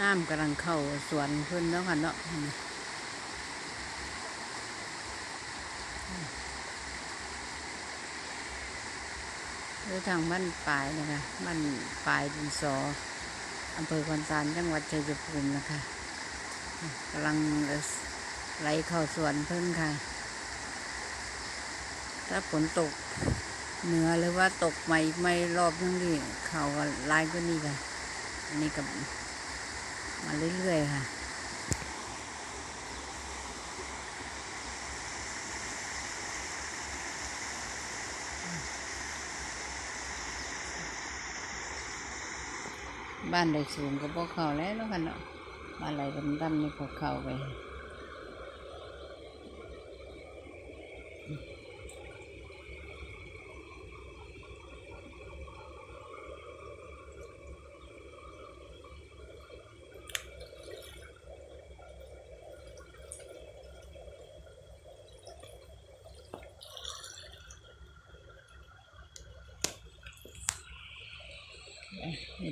น้ำกำลังเข้าสวนเพิ่นแล้วค่ะเนาะหรือทางบ้านปลายนะคะบ้านปลายดินสออำเภอคอนสารจังหวัดชัยภูมินะคะกำลังไหลเข้าสวนเพิ่นค่ะ ถ้าฝนตกเหนือหรือว่าตกไม่ไม่รอบทั้งนี้เขาลายก็นี่ค่ะ อันนี้กับ มาเรื่อยๆค่ะบ้านใดสูงก็บ่เข้าแล้วเนาะค่ะเนาะบ้านไหนดำๆนี่ก็เข้าไป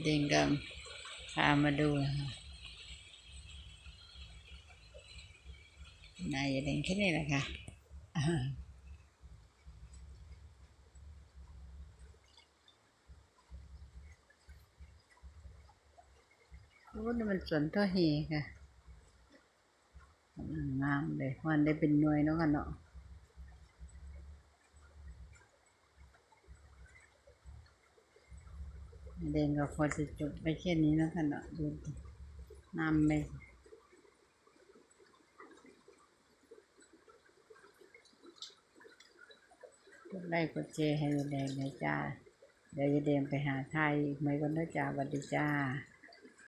เด็กก็พามาดูค่ะนายเด็กแค่นี้แหละค่ะโอ้นี่มันสวนท่าเฮค่ะงามเลยวันได้เป็นหน่วยเนาะค่ะเนาะ เดนก็พอจะจบไปแค่นี้แล้วกันเนาะดูน้ำไม่กดไลค์กดแชร์ให้ยายแดงเลยจ้า เดี๋ยวยายแดงไปหาไทยไม่ก็นะจ้าสวัสดีจ้า